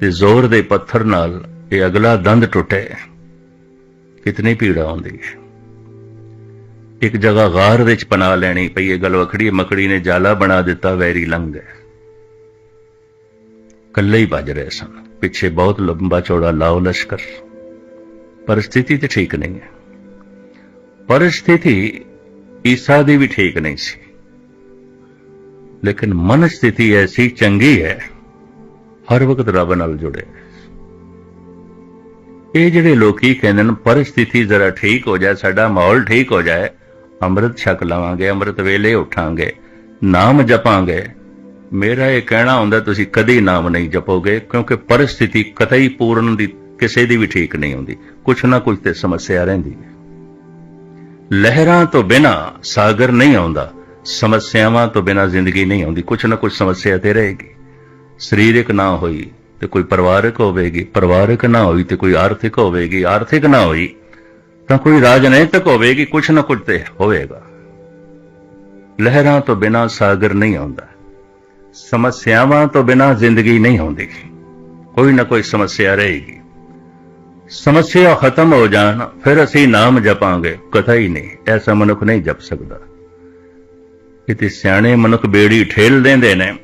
ਤੇ ਜ਼ੋਰ ਦੇ ਪੱਥਰ ਨਾਲ ਇਹ ਅਗਲਾ ਦੰਦ ਟੁੱਟੇ, ਕਿਤਨੀ ਪੀੜਾ ਹੁੰਦੀ ਹੈ। ਇੱਕ ਜਗ੍ਹਾ ਗਾਰ ਵਿੱਚ ਪਨਾ ਲੈਣੀ ਪਈ ਇਹ ਗੱਲ ਵਖੜੀ ਮਕੜੀ ਨੇ ਜਾਲਾ ਬਣਾ ਦਿੱਤਾ, ਵੈਰੀ ਲੰਘ ਗਏ। ਕੱਲੇ ਹੀ ਭੱਜ ਰਹੇ ਸਨ। ਪਿੱਛੇ ਬਹੁਤ ਲੰਬਾ ਚੌੜਾ ਲਾਓ ਲਸ਼ਕਰ। ਪਰਿਸਥਿਤੀ ਤੇ ਠੀਕ ਨਹੀਂ ਹੈ। ਪਰਿਸਥਿਤੀ ਈਸਾ ਦੀ ਵੀ ਠੀਕ ਨਹੀਂ ਸੀ। ਲੇਕਿਨ ਮਨ ਸਥਿਤੀ ਐਸੀ ਚੰਗੀ ਹੈ, ਹਰ ਵਕਤ ਰੱਬ ਨਾਲ ਜੁੜੇ। ਇਹ ਜਿਹੜੇ ਲੋਕੀ ਕਹਿੰਦੇ ਨੇ, ਪਰਿਸਥਿਤੀ ਜ਼ਰਾ ਠੀਕ ਹੋ ਜਾਏ, ਸਾਡਾ ਮਾਹੌਲ ਠੀਕ ਹੋ ਜਾਏ ਅੰਮ੍ਰਿਤ ਛਕ ਲਵਾਂਗੇ, ਅੰਮ੍ਰਿਤ ਵੇਲੇ ਉਠਾਂਗੇ, ਨਾਮ ਜਪਾਂਗੇ। ਮੇਰਾ ਇਹ ਕਹਿਣਾ ਹੁੰਦਾ, ਤੁਸੀਂ ਕਦੀ ਨਾਮ ਨਹੀਂ ਜਪੋਗੇ, ਕਿਉਂਕਿ ਪਰਿਸਥਿਤੀ ਕਤਈ ਪੂਰਨ ਦੀ ਕਿਸੇ ਦੀ ਵੀ ਠੀਕ ਨਹੀਂ ਹੁੰਦੀ। ਕੁਛ ਨਾ ਕੁਛ ਤੇ ਸਮੱਸਿਆ ਰਹਿੰਦੀ ਹੈ। ਲਹਿਰਾਂ ਤੋਂ ਬਿਨਾ ਸਾਗਰ ਨਹੀਂ ਆਉਂਦਾ, ਸਮੱਸਿਆਵਾਂ ਤੋਂ ਬਿਨਾ ਜ਼ਿੰਦਗੀ ਨਹੀਂ ਆਉਂਦੀ, ਕੁਛ ਨਾ ਕੁਛ ਸਮੱਸਿਆ ਤੇ ਰਹੇਗੀ। ਸਰੀਰਕ ਨਾ ਹੋਈ ਤੇ ਕੋਈ ਪਰਿਵਾਰਕ ਹੋਵੇਗੀ, ਪਰਿਵਾਰਕ ਨਾ ਹੋਈ ਤੇ ਕੋਈ ਆਰਥਿਕ ਹੋਵੇਗੀ, ਆਰਥਿਕ ਨਾ ਹੋਈ ਤਾਂ ਕੋਈ ਰਾਜਨੀਤਿਕ ਹੋਵੇਗੀ, ਕੁਛ ਨਾ ਕੁਛ ਤੇ ਹੋਵੇਗਾ। ਲਹਿਰਾਂ ਤੋਂ ਬਿਨਾ ਸਾਗਰ ਨਹੀਂ ਆਉਂਦਾ। ਸਮੱਸਿਆਵਾਂ ਤੋਂ ਬਿਨਾ ਜ਼ਿੰਦਗੀ ਨਹੀਂ ਆਉਂਦੀ ਕੋਈ ਨਾ ਕੋਈ ਸਮੱਸਿਆ ਰਹੇਗੀ। ਸਮੱਸਿਆ ਖਤਮ ਹੋ ਜਾਣ, ਫਿਰ ਅਸੀਂ ਨਾਮ ਜਪਾਂਗੇ। ਕਥਾ ਹੀ ਨਹੀਂ, ਐਸਾ ਮਨੁੱਖ ਨਹੀਂ ਜਪ ਸਕਦਾ। ਕਿਤੇ ਸਿਆਣੇ ਮਨੁੱਖ ਬੇੜੀ ਠੇਲ ਦਿੰਦੇ ਨੇ,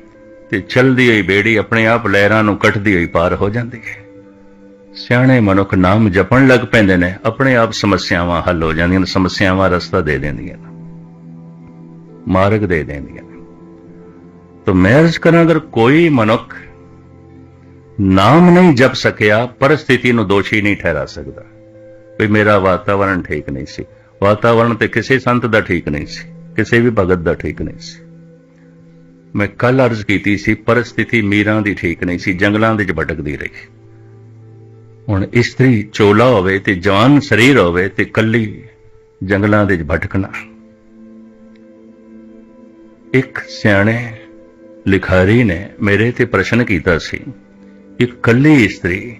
ਤੇ ਚਲਦੀ ਹੋਈ ਬੇੜੀ ਆਪਣੇ ਆਪ ਲਹਿਰਾਂ ਨੂੰ ਕੱਟਦੀ ਹੋਈ ਪਾਰ ਹੋ ਜਾਂਦੀ ਹੈ। ਸਿਆਣੇ ਮਨੁੱਖ ਨਾਮ ਜਪਣ ਲੱਗ ਪੈਂਦੇ ਨੇ, ਆਪਣੇ ਆਪ ਸਮੱਸਿਆਵਾਂ ਹੱਲ ਹੋ ਜਾਂਦੀਆਂ ਨੇ, ਸਮੱਸਿਆਵਾਂ ਰਸਤਾ ਦੇ ਦਿੰਦੀਆਂ ਨੇ, ਮਾਰਗ ਦੇ ਦਿੰਦੀਆਂ ਨੇ। ਤਾਂ ਮੈਂ ਅਰਜ਼ ਕਰਾਂ ਅਗਰ ਕੋਈ ਮਨੁੱਖ ਨਾਮ ਨਹੀਂ ਜਪ ਸਕਿਆ, ਪਰਿਸਥਿਤੀ ਨੂੰ ਦੋਸ਼ੀ ਨਹੀਂ ਠਹਿਰਾ ਸਕਦਾ। ਵੀ ਮੇਰਾ ਵਾਤਾਵਰਣ ਠੀਕ ਨਹੀਂ ਸੀ। ਵਾਤਾਵਰਣ ਤੇ ਕਿਸੇ ਸੰਤ ਦਾ ਠੀਕ ਨਹੀਂ ਸੀ, ਕਿਸੇ ਵੀ ਭਗਤ ਦਾ ਠੀਕ ਨਹੀਂ ਸੀ। ਮੈਂ ਕੱਲ ਅਰਜ਼ ਕੀਤੀ ਸੀ, ਪਰਿਸਥਿਤੀ ਮੀਰਾਂ ਦੀ ਠੀਕ ਨਹੀਂ ਸੀ, ਜੰਗਲਾਂ ਦੇ ਵਿੱਚ ਭਟਕਦੀ ਰਹੀ। ਹੁਣ ਇਸਤਰੀ ਚੋਲਾ ਹੋਵੇ ਤੇ ਜਵਾਨ ਸਰੀਰ ਹੋਵੇ ਤੇ ਕੱਲੀ ਜੰਗਲਾਂ ਦੇ ਭਟਕਣਾ ਇੱਕ ਸਿਆਣੇ ਲਿਖਾਰੀ ਨੇ ਮੇਰੇ ਤੇ ਪ੍ਰਸ਼ਨ ਕੀਤਾ ਸੀ ਇੱਕ ਕੱਲੀ ਇਸਤਰੀ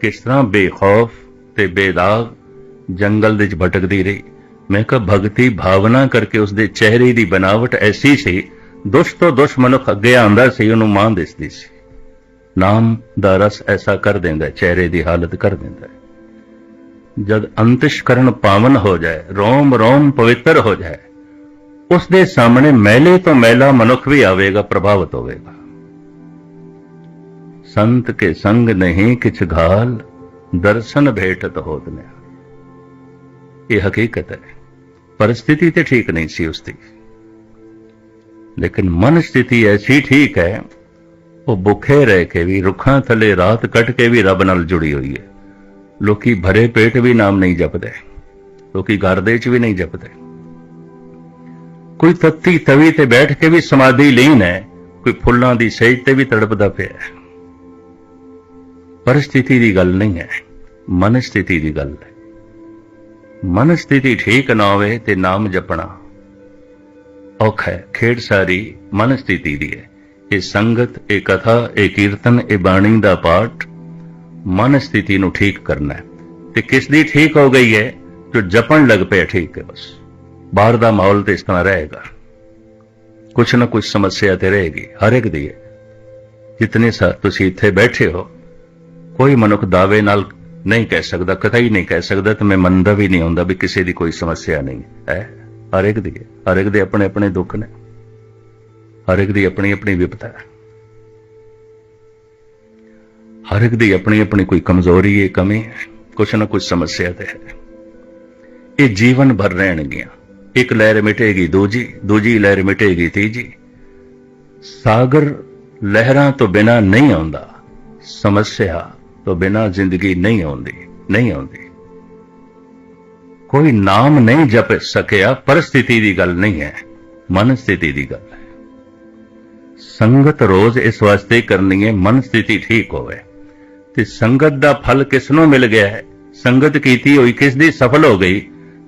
ਕਿਸ ਤਰ੍ਹਾਂ ਬੇਖੌਫ ਤੇ ਬੇਦਾਗ ਜੰਗਲ ਦੇ ਵਿੱਚ ਭਟਕਦੀ ਰਹੀ। ਮੈਂ ਕਿਹਾ, ਭਗਤੀ ਭਾਵਨਾ ਕਰਕੇ ਉਸਦੇ ਚਿਹਰੇ ਦੀ ਬਨਾਵਟ ਐਸੀ ਸੀ ਦੁਸ਼ ਤੋਂ ਦੁਸ਼ ਮਨੁੱਖ ਅੱਗੇ ਆਂਦਾ ਸੀ, ਉਹਨੂੰ ਮਾਂ ਦਿਸਦੀ ਸੀ। ਨਾਮ ਦਾ ਰਸ ਐਸਾ ਕਰ ਦਿੰਦਾ ਚਿਹਰੇ ਦੀ ਹਾਲਤ ਕਰ ਦਿੰਦਾ ਜਦ ਅੰਤਿਸ਼ਕਰਨ ਪਾਵਨ ਹੋ ਜਾਏ, ਰੋਮ ਰੋਮ ਪਵਿੱਤਰ ਹੋ ਜਾਏ ਉਸ ਦੇ ਸਾਹਮਣੇ ਮੈਲੇ ਤੋਂ ਮੈਲਾ ਮਨੁੱਖ ਵੀ ਆਵੇਗਾ, ਪ੍ਰਭਾਵਿਤ ਹੋਵੇਗਾ। ਸੰਤ ਕੇ ਸੰਗ ਨਹੀਂ ਕਿਛ ਘਾਲ, ਦਰਸ਼ਨ ਭੇਟਤ ਹੋਤ ਨੇ ਇਹ ਹਕੀਕਤ ਹੈ। ਪਰਿਸਥਿਤੀ ਤੇ ਠੀਕ ਨਹੀਂ ਸੀ ਉਸ ਦੀ ਲੇਕਿਨ ਮਨ ਸਥਿਤੀ ਐਸੀ ਠੀਕ ਹੈ ਉਹ ਭੁੱਖੇ ਰਹਿ ਕੇ ਵੀ, ਰੁੱਖਾਂ ਥੱਲੇ ਰਾਤ ਕੱਟ ਕੇ ਵੀ ਰੱਬ ਨਾਲ ਜੁੜੀ ਹੋਈ ਹੈ। ਲੋਕੀ ਭਰੇ ਪੇਟ ਵੀ ਨਾਮ ਨਹੀਂ ਜਪਦੇ। ਲੋਕੀ ਘਰ ਦੇ ਚ ਵੀ ਨਹੀਂ ਜਪਦੇ। ਕੋਈ ਤੱਤੀ ਤਵੀ ਤੇ ਬੈਠ ਕੇ ਵੀ ਸਮਾਧੀ ਲੀਨ ਹੈ, ਕੋਈ ਫੁੱਲਾਂ ਦੀ ਸੇਜ ਤੇ ਵੀ ਤੜਪਦਾ ਪਿਆ ਹੈ। ਪਰਿਸਥਿਤੀ ਦੀ ਗੱਲ ਨਹੀਂ ਹੈ ਮਨ ਸਥਿਤੀ ਦੀ ਗੱਲ ਹੈ। ਮਨ ਸਥਿਤੀ ਠੀਕ ਨਾ ਹੋਵੇ ਤੇ ਨਾਮ ਜਪਣਾ ਔਖਾ ਹੈ। ਖੇਡ ਸਾਰੀ ਮਨ ਸਥਿਤੀ ਦੀ ਹੈ। ਇਹ ਸੰਗਤ, ਇਹ ਕਥਾ, ਇਹ ਕੀਰਤਨ, ਇਹ ਬਾਣੀ ਦਾ ਪਾਠ ਮਨ ਸਥਿਤੀ ਨੂੰ ਠੀਕ ਕਰਨਾ ਹੈ। ਤੇ ਕਿਸ ਦੀ ਠੀਕ ਹੋ ਗਈ ਹੈ? ਜੋ ਜਪਣ ਲੱਗ ਪਿਆ ਠੀਕ ਹੈ ਬਸ। ਬਾਹਰ ਦਾ ਮਾਹੌਲ ਤੇ ਇਸ ਤਰ੍ਹਾਂ ਰਹੇਗਾ। ਕੁਛ ਨਾ ਕੁਛ ਸਮੱਸਿਆ ਤੇ ਰਹੇਗੀ, ਹਰ ਇੱਕ ਦੀ ਹੈ। ਜਿਤਨੇ ਸਾ ਤੁਸੀਂ ਇੱਥੇ ਬੈਠੇ ਹੋ, ਕੋਈ ਮਨੁੱਖ ਦਾਅਵੇ ਨਾਲ ਨਹੀਂ ਕਹਿ ਸਕਦਾ ਕਥਾ ਹੀ ਨਹੀਂ ਕਹਿ ਸਕਦਾ ਤੇ ਮੈਂ ਮੰਨਦਾ ਵੀ ਨਹੀਂ ਹੁੰਦਾ ਵੀ ਕਿਸੇ ਦੀ ਕੋਈ ਸਮੱਸਿਆ ਨਹੀਂ ਹੈ। ਹਰ ਇੱਕ ਦੀ ਹੈ। ਹਰ ਇੱਕ ਦੇ ਆਪਣੇ ਆਪਣੇ ਦੁੱਖ ਨੇ। ਹਰ ਇੱਕ ਦੀ ਆਪਣੀ ਆਪਣੀ ਵਿਪਤਾ ਹੈ। ਹਰ ਇੱਕ ਦੀ ਆਪਣੀ ਆਪਣੀ ਕੋਈ ਕਮਜ਼ੋਰੀ ਹੈ, ਕਮੀ ਹੈ, ਕੁਛ ਨਾ ਕੁਛ ਸਮੱਸਿਆ ਤੇ ਹੈ। ਇਹ ਜੀਵਨ ਭਰ ਰਹਿਣਗੀਆਂ। ਇੱਕ ਲਹਿਰ ਮਿਟੇਗੀ ਦੂਜੀ ਦੂਜੀ ਲਹਿਰ ਮਿਟੇਗੀ ਤੀਜੀ। ਸਾਗਰ ਲਹਿਰਾਂ ਤੋਂ ਬਿਨਾ ਨਹੀਂ ਆਉਂਦਾ। ਸਮੱਸਿਆ ਤੋਂ ਬਿਨਾ ਜ਼ਿੰਦਗੀ ਨਹੀਂ ਆਉਂਦੀ ਨਹੀਂ ਆਉਂਦੀ। ਕੋਈ ਨਾਮ ਨਹੀਂ ਜਪ ਸਕਿਆ ਪਰਿਸਥਿਤੀ ਦੀ ਗੱਲ ਨਹੀਂ ਹੈ, ਮਨ ਸਥਿਤੀ ਦੀ ਗੱਲ ਸੰਗਤ ਰੋਜ਼ ਇਸ ਵਾਸਤੇ ਕਰਨੀ ਹੈ, ਮਨ ਸਥਿਤੀ ਠੀਕ ਹੋਵੇ। ਤੇ ਸੰਗਤ ਦਾ ਫਲ ਕਿਸ ਨੂੰ ਮਿਲ ਗਿਆ ਹੈ? ਸੰਗਤ ਕੀਤੀ ਹੋਈ ਕਿਸ ਦੀ ਸਫਲ ਹੋ ਗਈ?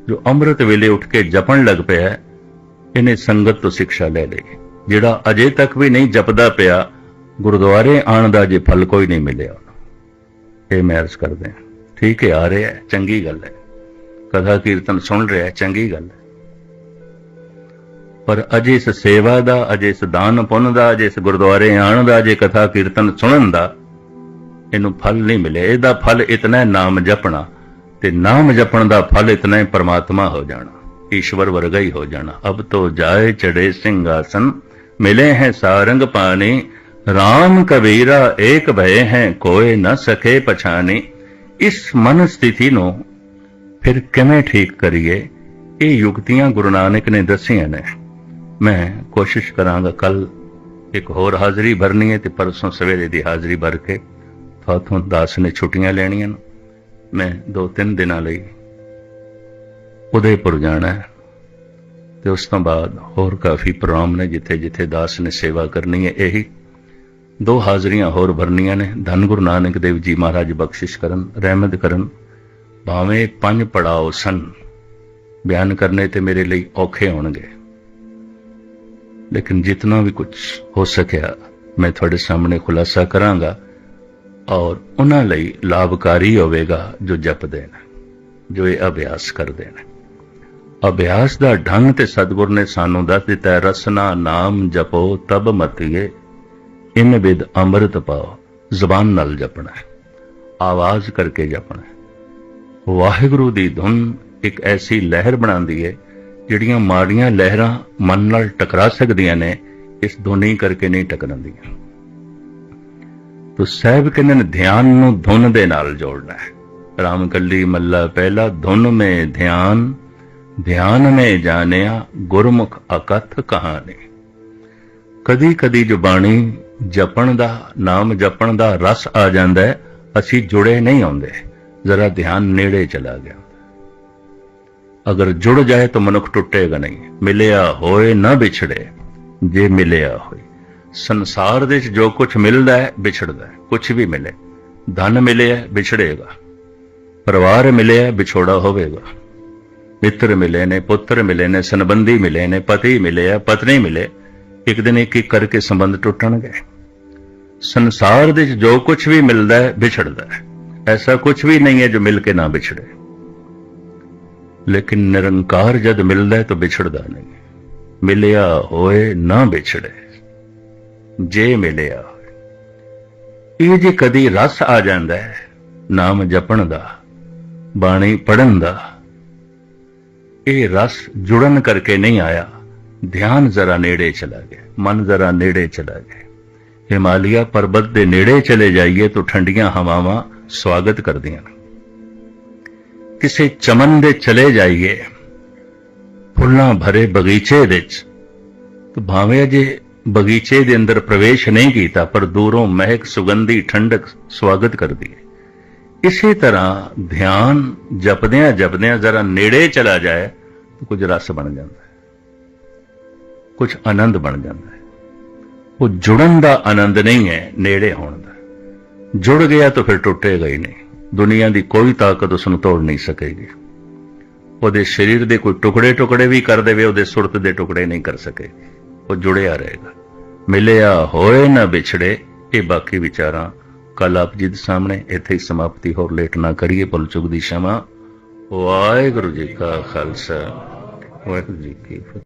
ਜੋ ਅੰਮ੍ਰਿਤ ਵੇਲੇ ਉੱਠ ਕੇ ਜਪਣ ਲੱਗ ਪਿਆ ਇਹਨੇ ਸੰਗਤ ਤੋਂ ਸਿੱਖਿਆ ਲੈ ਲਈ। ਜਿਹੜਾ ਅਜੇ ਤੱਕ ਵੀ ਨਹੀਂ ਜਪਦਾ ਪਿਆ, ਗੁਰਦੁਆਰੇ ਆਣ ਦਾ ਜੇ ਫਲ ਕੋਈ ਨਹੀਂ ਮਿਲਿਆ। ਉਹਨੂੰ ਇਹ ਮੈਂ ਅਰਜ਼ ਕਰਦੇ ਹਾਂ। ਠੀਕ ਹੈ, ਆ ਰਿਹਾ ਚੰਗੀ ਗੱਲ ਹੈ। ਕਥਾ ਕੀਰਤਨ ਸੁਣ ਰਿਹਾ ਚੰਗੀ ਗੱਲ ਹੈ। ਪਰ ਅਜੇ ਇਸ ਸੇਵਾ ਦਾ, ਅਜੇ ਇਸ ਦਾਨ ਪੁੰਨ ਦਾ, ਅਜੇ ਇਸ ਗੁਰਦੁਆਰੇ ਆਣ ਦਾ, ਅਜੇ ਕਥਾ ਕੀਰਤਨ ਸੁਣਨ ਦਾ, ਇਹਨੂੰ ਫਲ ਨਹੀਂ ਮਿਲੇ ਇਹਦਾ ਫਲ ਇਤਨਾ ਨਾਮ ਜਪਣਾ ਤੇ ਨਾਮ ਜਪਣ ਦਾ ਫਲ ਇਤਨਾ ਹੈ ਪਰਮਾਤਮਾ ਹੋ ਜਾਣਾ, ਈਸ਼ਵਰ ਵਰਗਾ ਹੀ ਹੋ ਜਾਣਾ। ਅਬ ਤੋ ਜਾਏ ਚੜੇ ਸਿੰਘਾਸਨ, ਮਿਲੇ ਹੈ ਸਾਰੰਗ ਪਾਣੀ, ਰਾਮ ਕਬੀਰਾ ਏਕ ਭਏ ਹੈ, ਕੋਏ ਨਾ ਸਕੇ ਪਛਾਨੇ ਇਸ ਮਨ ਸਥਿਤੀ ਨੂੰ ਫਿਰ ਕਿਵੇਂ ਠੀਕ ਕਰੀਏ? ਇਹ ਯੁਕਤੀਆਂ ਗੁਰੂ ਨਾਨਕ ਨੇ ਦੱਸੀਆਂ ਨੇ। ਮੈਂ ਕੋਸ਼ਿਸ਼ ਕਰਾਂਗਾ ਕੱਲ ਇੱਕ ਹੋਰ ਹਾਜ਼ਰੀ ਭਰਨੀ ਹੈ ਤੇ ਪਰਸੋਂ ਸਵੇਰੇ ਦੀ ਹਾਜ਼ਰੀ ਭਰ ਕੇ ਤੁਹਾਥੋਂ ਦਾਸ ਨੇ ਛੁੱਟੀਆਂ ਲੈਣੀਆਂ ਨੇ। ਮੈਂ ਦੋ ਤਿੰਨ ਦਿਨਾਂ ਲਈ ਉਦੈਪੁਰ ਜਾਣਾ ਹੈ ਤੇ ਉਸ ਤੋਂ ਬਾਅਦ ਹੋਰ ਕਾਫੀ ਪ੍ਰੋਗਰਾਮ ਨੇ ਜਿੱਥੇ ਜਿੱਥੇ ਦਾਸ ਨੇ ਸੇਵਾ ਕਰਨੀ ਹੈ। ਇਹੀ ਦੋ ਹਾਜ਼ਰੀਆਂ ਹੋਰ ਭਰਨੀਆਂ ਨੇ। ਧੰਨ ਗੁਰੂ ਨਾਨਕ ਦੇਵ ਜੀ ਮਹਾਰਾਜ ਬਖਸ਼ਿਸ਼ ਕਰਨ, ਰਹਿਮਤ ਕਰਨ। ਭਾਵੇਂ ਪੰਜ ਪੜਾਓ ਸਨ ਬਿਆਨ ਕਰਨੇ ਤੇ ਮੇਰੇ ਲਈ ਔਖੇ ਹੋਣਗੇ। ਲੇਕਿਨ ਜਿੰਨਾ ਵੀ ਕੁਝ ਹੋ ਸਕਿਆ, ਮੈਂ ਤੁਹਾਡੇ ਸਾਹਮਣੇ ਖੁਲਾਸਾ ਕਰਾਂਗਾ ਔਰ ਉਹਨਾਂ ਲਈ ਲਾਭਕਾਰੀ ਹੋਵੇਗਾ ਜੋ ਜਪਦੇ ਨੇ ਜੋ ਇਹ ਅਭਿਆਸ ਕਰਦੇ ਨੇ ਅਭਿਆਸ ਦਾ ਢੰਗ ਤੇ ਸਤਿਗੁਰ ਨੇ ਸਾਨੂੰ ਦੱਸ ਦਿੱਤਾ ਹੈ, ਰਸਨਾ ਨਾਮ ਜਪੋ, ਤਬ ਮਤੀਏ। ਇਨ ਵਿਦ ਅੰਮ੍ਰਿਤ ਪਾਓ, ਜ਼ਬਾਨ ਨਾਲ ਜਪਣਾ ਹੈ, ਆਵਾਜ਼ ਕਰਕੇ ਜਪਣਾ ਹੈ। ਵਾਹਿਗੁਰੂ ਦੀ ਧੁਨ ਇੱਕ ਐਸੀ ਲਹਿਰ ਬਣਾਉਂਦੀ ਹੈ ਜਿਹੜੀਆਂ ਮਾੜੀਆਂ ਲਹਿਰਾਂ ਮਨ ਨਾਲ ਟਕਰਾ ਸਕਦੀਆਂ ਨੇ, ਇਸ ਧੁਨੀ ਕਰਕੇ ਨਹੀਂ ਟਕਰਾਉਂਦੀਆਂ। ਤੋ ਸਾਹਿਬ ਕਹਿੰਦੇ ਨੇ ਧਿਆਨ ਨੂੰ ਧੁਨ ਦੇ ਨਾਲ ਜੋੜਨਾ ਹੈ। ਰਾਮ ਕੱਲੀ ਮੱਲਾ ਪਹਿਲਾ ਧੁਨ ਮੇ ਧਿਆਨ ਧਿਆਨ ਮੇ ਜਾਣਿਆ ਗੁਰਮੁਖ ਅਕਥ ਕਹਾਣੀ। ਕਦੀ ਕਦੀ ਜੋ ਜਪਣ ਦਾ, ਨਾਮ ਜਪਣ ਦਾ ਰਸ ਆ ਜਾਂਦਾ ਹੈ, ਅਸੀਂ ਜੁੜੇ ਨਹੀਂ ਆਉਂਦੇ। ਜ਼ਰਾ ਧਿਆਨ ਨੇੜੇ ਚਲਾ ਗਿਆ। ਅਗਰ ਜੁੜ ਜਾਏ ਤਾਂ ਮਨੁੱਖ ਟੁੱਟੇਗਾ ਨਹੀਂ। ਮਿਲਿਆ ਹੋਏ ਨਾ ਵਿਛੜੇ, ਜੇ ਮਿਲਿਆ ਹੋਏ। ਸੰਸਾਰ ਦੇ ਵਿੱਚ ਜੋ ਕੁਝ ਮਿਲਦਾ ਹੈ, ਵਿਛੜਦਾ ਹੈ। ਕੁਝ ਵੀ ਮਿਲੇ। ਧਨ ਮਿਲਿਆ, ਵਿਛੜੇਗਾ। ਪਰਿਵਾਰ ਮਿਲਿਆ, ਵਿਛੋੜਾ ਹੋਵੇਗਾ। ਮਿੱਤਰ ਮਿਲੇ ਨੇ, ਪੁੱਤਰ ਮਿਲੇ ਨੇ, ਸੰਬੰਧੀ ਮਿਲੇ ਨੇ, ਪਤੀ ਮਿਲੇ ਆ, ਪਤਨੀ ਮਿਲੇ। ਇੱਕ ਦਿਨ ਇੱਕ ਇੱਕ ਕਰਕੇ ਸੰਬੰਧ ਟੁੱਟਣਗੇ। ਸੰਸਾਰ ਦੇ ਵਿੱਚ ਜੋ ਕੁਝ ਵੀ ਮਿਲਦਾ ਹੈ, ਵਿਛੜਦਾ ਹੈ। ਐਸਾ ਕੁਝ ਵੀ ਨਹੀਂ ਹੈ ਜੋ ਮਿਲ ਕੇ ਨਾ ਵਿਛੜੇ। ਲੇਕਿਨ ਨਿਰੰਕਾਰ ਜਦ ਮਿਲਦਾ ਹੈ ਤਾਂ ਵਿਛੜਦਾ ਨਹੀਂ। ਮਿਲਿਆ ਹੋਏ ਨਾ ਵਿਛੜੇ। ਜੇ ਮਿਲਿਆ ਹੋਏ। ਇਹ ਜੇ ਕਦੀ ਰਸ ਆ ਜਾਂਦਾ ਹੈ, ਨਾਮ ਜਪਣ ਦਾ, ਬਾਣੀ ਪੜਨ ਦਾ, ਇਹ ਰਸ ਜੁੜਨ ਕਰਕੇ ਨਹੀਂ ਆਇਆ। ਧਿਆਨ ਜ਼ਰਾ ਨੇੜੇ ਚਲਾ ਗਿਆ, ਮਨ ਜ਼ਰਾ ਨੇੜੇ ਚਲਾ ਗਿਆ। ਹਿਮਾਲਿਆ ਪਰਬਤ ਦੇ ਨੇੜੇ ਚਲੇ ਜਾਈਏ ਤਾਂ ਠੰਡੀਆਂ ਹਵਾਵਾਂ ਸਵਾਗਤ ਕਰਦੀਆਂ ਨੇ। ਕਿਸੇ ਚਮਨ ਦੇ ਚਲੇ ਜਾਈਏ, ਫੁੱਲਾਂ ਭਰੇ ਬਗੀਚੇ ਵਿੱਚ, ਤਾਂ ਭਾਵੇਂ ਅਜੇ ਬਗੀਚੇ ਦੇ ਅੰਦਰ ਪ੍ਰਵੇਸ਼ ਨਹੀਂ ਕੀਤਾ, ਪਰ ਦੂਰੋਂ ਮਹਿਕ ਸੁਗੰਧੀ ਠੰਡਕ ਸਵਾਗਤ ਕਰਦੀ ਹੈ। ਇਸੇ ਤਰ੍ਹਾਂ ਧਿਆਨ ਜਪਦਿਆਂ ਜਪਦਿਆਂ ਜ਼ਰਾ ਨੇੜੇ ਚਲਾ ਜਾਏ, ਤਾਂ ਕੁਝ ਰਸ ਬਣ ਜਾਂਦਾ ਹੈ। ਕੁਝ ਆਨੰਦ ਬਣ ਜਾਂਦਾ ਹੈ। ਉਹ ਜੁੜਨ ਦਾ ਆਨੰਦ ਨਹੀਂ ਹੈ ਨੇੜੇ ਹੋਣ ਦਾ। ਜੁੜ ਗਿਆ ਤਾਂ ਫਿਰ ਟੁੱਟੇਗਾ ਹੀ ਨਹੀਂ ਦੁਨੀਆ ਦੀ ਕੋਈ ਤਾਕਤ ਉਸ ਨੂੰ ਤੋੜ ਨਹੀਂ ਸਕੇਗੀ। ਉਹਦੇ ਸਰੀਰ ਦੇ ਕੋਈ ਟੁਕੜੇ ਟੁਕੜੇ ਵੀ ਕਰ ਦੇਵੇ, ਉਹਦੇ ਸੁਰਤ ਦੇ ਟੁਕੜੇ ਨਹੀਂ ਕਰ ਸਕੇ। ਉਹ ਜੁੜਿਆ ਰਹੇਗਾ। ਮਿਲਿਆ ਹੋਏ ਨਾ ਵਿਛੜੇ, ਇਹ ਬਾਕੀ ਵਿਚਾਰਾਂ ਕੱਲ ਆਪ ਜੀ ਦੇ ਸਾਹਮਣੇ ਇੱਥੇ ਹੀ ਸਮਾਪਤੀ, ਹੋਰ ਲੇਟ ਨਾ ਕਰੀਏ ਭੁੱਲ ਚੁੱਕ ਦੀ ਸ਼ਮਾ। ਵਾਹਿਗੁਰੂ ਜੀ ਕਾ ਖਾਲਸਾ। ਵਾਹਿਗੁਰੂ ਜੀ ਕੀ ਫਤਿਹ।